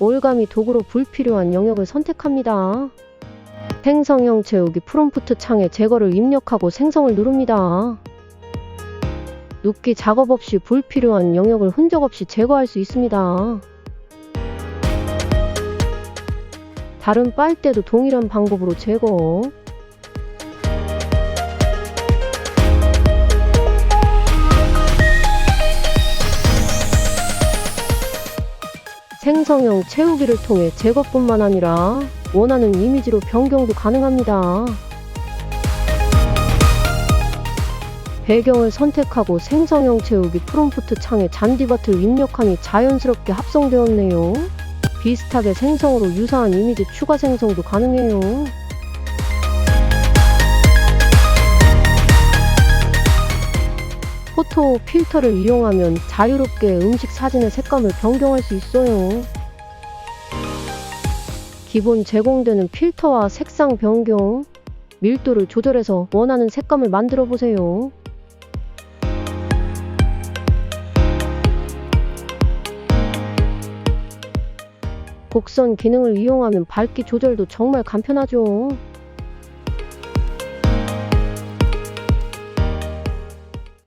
올가미 도구로 불필요한 영역을 선택합니다. 생성형 채우기 프롬프트 창에 제거를 입력하고 생성을 누릅니다. 눕기 작업 없이 불필요한 영역을 흔적 없이 제거할 수 있습니다. 다른 빨대도 동일한 방법으로 제거. 생성형 채우기를 통해 제거뿐만 아니라 원하는 이미지로 변경도 가능합니다. 배경을 선택하고 생성형 채우기 프롬프트 창에 잔디밭을 입력하니 자연스럽게 합성되었네요. 비슷하게 생성으로 유사한 이미지 추가 생성도 가능해요. 포토 필터를 이용하면 자유롭게 음식 사진의 색감을 변경할 수 있어요. 기본 제공되는 필터와 색상 변경, 밀도를 조절해서 원하는 색감을 만들어 보세요. 곡선 기능을 이용하면 밝기 조절도 정말 간편하죠.